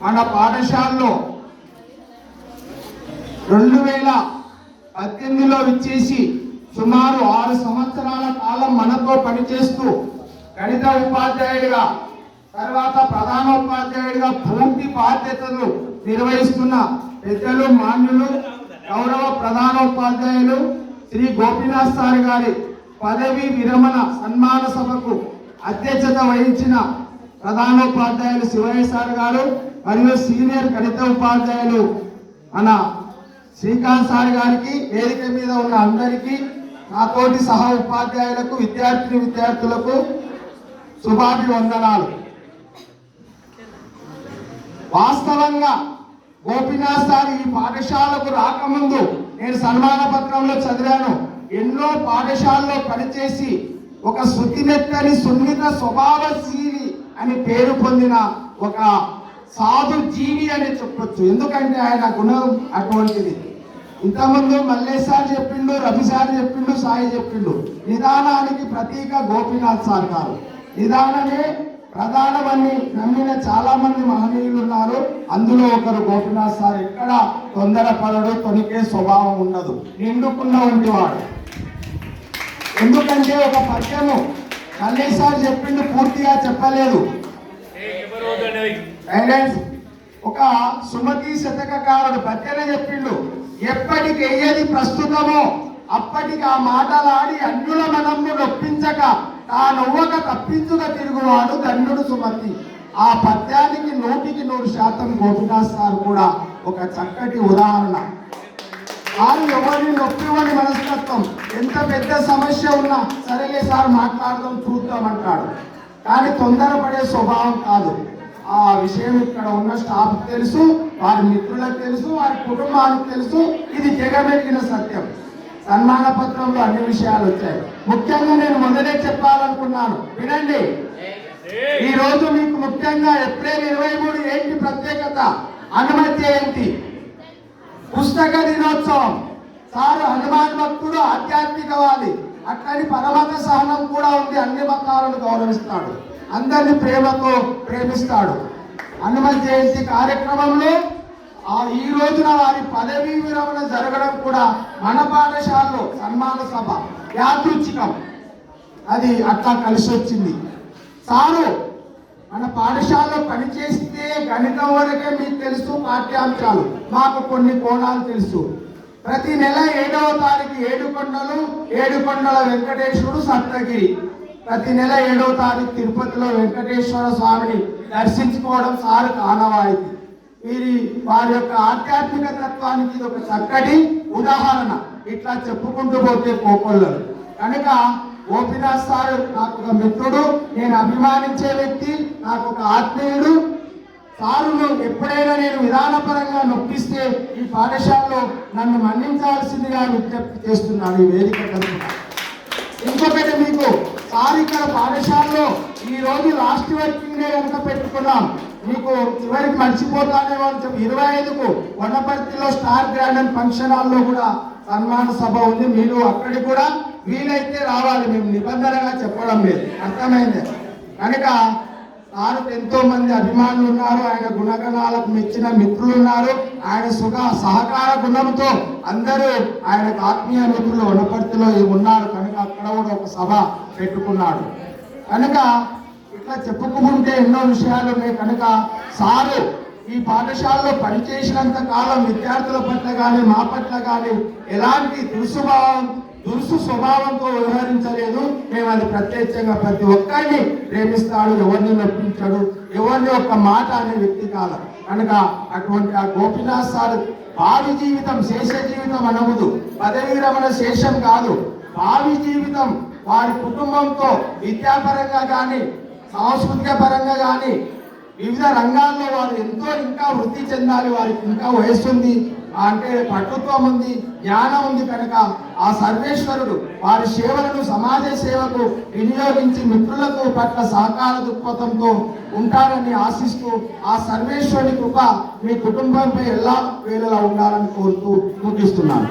మన పాఠశాలలో రెండు వేల పద్దెనిమిదిలో విచ్చేసి సుమారు ఆరు సంవత్సరాల కాలం మనతో పనిచేస్తూ గణిత ఉపాధ్యాయుడిగా తర్వాత ప్రధానోపాధ్యాయుడిగా పూర్తి బాధ్యతలు నిర్వహిస్తున్న పెద్దలు మాన్యులు గౌరవ ప్రధానోపాధ్యాయులు శ్రీ గోపీనాథ్ సార్ గారి పదవి విరమణ సన్మాన సభకు అధ్యక్షత వహించిన ప్రధానోపాధ్యాయులు శివయ్య సార్ గారు మరియు సీనియర్ గణిత ఉపాధ్యాయులు అన్న శ్రీకాంత్ సార్ గారికి వేదిక మీద ఉన్న అందరికీ నాతోటి సహా ఉపాధ్యాయులకు విద్యార్థిని విద్యార్థులకు శుభాభివందనాలు. వాస్తవంగా గోపినాథ్ సార్ ఈ పాఠశాలకు రాకముందు నేను సన్మాన పత్రంలో చదివాను. ఎన్నో పాఠశాలలో పనిచేసి ఒక శృతిమెత్తని సున్నిత స్వభావశీలి అని పేరు పొందిన ఒక సాధు జీవి అని చెప్పొచ్చు. ఎందుకంటే ఆయన గుణం అటువంటిది. ఇంతకుముందు మల్లేష్ సార్ చెప్పిండు రవి సార్ చెప్పిండు సాయి చెప్పిండు. నిదానానికి ప్రతీక గోపీనాథ్ సార్ గారు. నిదానమే ప్రధానమని నమ్మిన చాలా మంది మహనీయులు ఉన్నారు. అందులో ఒకరు గోపీనాథ్ సార్. ఎక్కడ తొందరపడడు తొనికే స్వభావం ఉండదు. నిండుకున్న ఉండేవాడు. ఎందుకంటే ఒక పద్యము మల్లేష్ సార్ చెప్పిండు పూర్తిగా చెప్పలేదు. గైడెన్స్ ఒక సుమతి శతకకారుడు పద్యన చెప్పిండు ఎప్పటికి ఏది ప్రస్తుతమో అప్పటికి ఆ మాటలాడి అన్యుల మనము నొప్పించక తానొవ్వక తప్పించుక తిరుగువాడు ధన్యుడు సుమతి. ఆ పద్యానికి నూటికి నూరు శాతం గోపినాథ్ సార్ కూడా ఒక చక్కటి ఉదాహరణ. వారు ఎవరిని నొప్పివని మనస్తత్వం ఎంత పెద్ద సమస్య ఉన్నా సరేలే సార్ మాట్లాడదాం చూద్దాం అంటాడు. కానీ తొందరపడే స్వభావం కాదు. ఆ విషయం ఇక్కడ ఉన్న స్టాఫ్ తెలుసు వారి మిత్రులకు తెలుసు వారి కుటుంబానికి తెలుసు. ఇది జగమెరిగిన సత్యం. సన్మాన పత్రంలో అన్ని విషయాలు వచ్చాయి. ముఖ్యంగా నేను మొదలే చెప్పాలనుకున్నాను. వినండి. ఈ రోజు మీకు ముఖ్యంగా ఏప్రిల్ ఇరవై మూడు ఏంటి ప్రత్యేకత? హనుమతి జయంతి పుస్తక దినోత్సవం. సారు హనుమాన్ భక్తుడు ఆధ్యాత్మికవాది. అట్లని పరమత సహనం కూడా ఉంది. అన్ని మతాలను గౌరవిస్తాడు. అందరిని ప్రేమతో ప్రేమిస్తాడు. హనుమత్ జయంతి కార్యక్రమంలో ఆ ఈ రోజున వారి పదవీ విరమణ జరగడం కూడా మన పాఠశాలలో సన్మాన సభ యాదృచ్ఛికం. అది అట్లా కలిసి వచ్చింది సారు మన పాఠశాలలో పనిచేస్తే గణితం వరకే మీకు తెలుసు పాఠ్యాంశాలు మాకు కొన్ని కోణాలు తెలుసు. ప్రతి నెల ఏడవ తారీఖు ఏడు కొండలు ఏడు కొండల వెంకటేశ్వరుడు సప్తగిరి. ప్రతి నెల ఏడవ తారీఖు తిరుపతిలో వెంకటేశ్వర స్వామిని దర్శించుకోవడం సారు ఆనవాయితీ వీరి వారి యొక్క ఆధ్యాత్మిక తత్వానికి ఇది ఒక చక్కటి ఉదాహరణ. ఇట్లా చెప్పుకుంటూ పోతే కోకొల్లరు. కనుక గోపినాథ్ సార్ నాకు ఒక మిత్రుడు నేను అభిమానించే వ్యక్తి నాకు ఒక ఆత్మీయుడు. సారును ఎప్పుడైనా నేను విధానపరంగా నొప్పిస్తే ఈ పాఠశాలలో నన్ను మన్నించాల్సిందిగా విజ్ఞప్తి చేస్తున్నాను ఈ వేదిక ఇంకొకటి మీకు సార్ ఇక్కడ పాఠశాలలో ఈ రోజు లాస్ట్ వర్కింగ్ డే కనుక పెట్టుకున్నాం. మీకు చివరికి మర్చిపోతానే వాళ్ళు ఇరవై ఐదుకు వనపర్తిలో స్టార్ గ్రాండ్ ఫంక్షన్ హాల్లో కూడా సన్మాన సభ ఉంది. మీరు అక్కడికి కూడా వీలైతే రావాలి. మేము నిబంధనగా చెప్పడం లేదు. అర్థమైంది? కనుక సార్కు ఎంతో మంది అభిమానులు ఉన్నారు. ఆయన గుణగణాలకు మెచ్చిన మిత్రులు ఉన్నారు. ఆయన సుఖ సహకార గుణంతో అందరూ ఆయనకు ఆత్మీయ మిత్రులు వనపర్తిలో ఉన్నారు కనుక అక్కడ కూడా ఒక సభ పెట్టుకున్నాడు. కనుక ఇట్లా చెప్పుకుంటే ఎన్నో విషయాలు ఉన్నాయి. కనుక సారు ఈ పాఠశాలలో పనిచేసినంత కాలం విద్యార్థుల పట్ల కానీ మా పట్ల కానీ ఎలాంటి దుర్స్వభావం దురుసు స్వభావంతో వ్యవహరించలేదు. మేము అది ప్రత్యక్షంగా ప్రతి ఒక్కరిని ప్రేమిస్తాడు ఎవరిని నొప్పించాడు ఎవరిని ఒక్క మాట అనే వ్యక్తి కాలం కనుక అటువంటి ఆ గోపినాథ్ సార్ భావి జీవితం శేష జీవితం అనవదు పదవీ రమణ శేషం కాదు. భావి జీవితం వారి కుటుంబంతో విద్యాపరంగా కానీ సాంస్కృతిక పరంగా కానీ వివిధ రంగాల్లో వారు ఎంతో ఇంకా వృద్ధి చెందాలి వారికి ఇంకా వయస్సు ఉంది. అంటే పట్టుత్వం ఉంది జ్ఞానం ఉంది కనుక ఆ సర్వేశ్వరుడు వారి సేవలను సమాజ సేవకు వినియోగించి మిత్రులకు పట్ల సహకార దృక్పథంతో ఉంటారని ఆశిస్తూ ఆ సర్వేశ్వరుని కృప మీ కుటుంబంపై ఎలా వేళలా ఉండాలని కోరుతూ ముగిస్తున్నాను.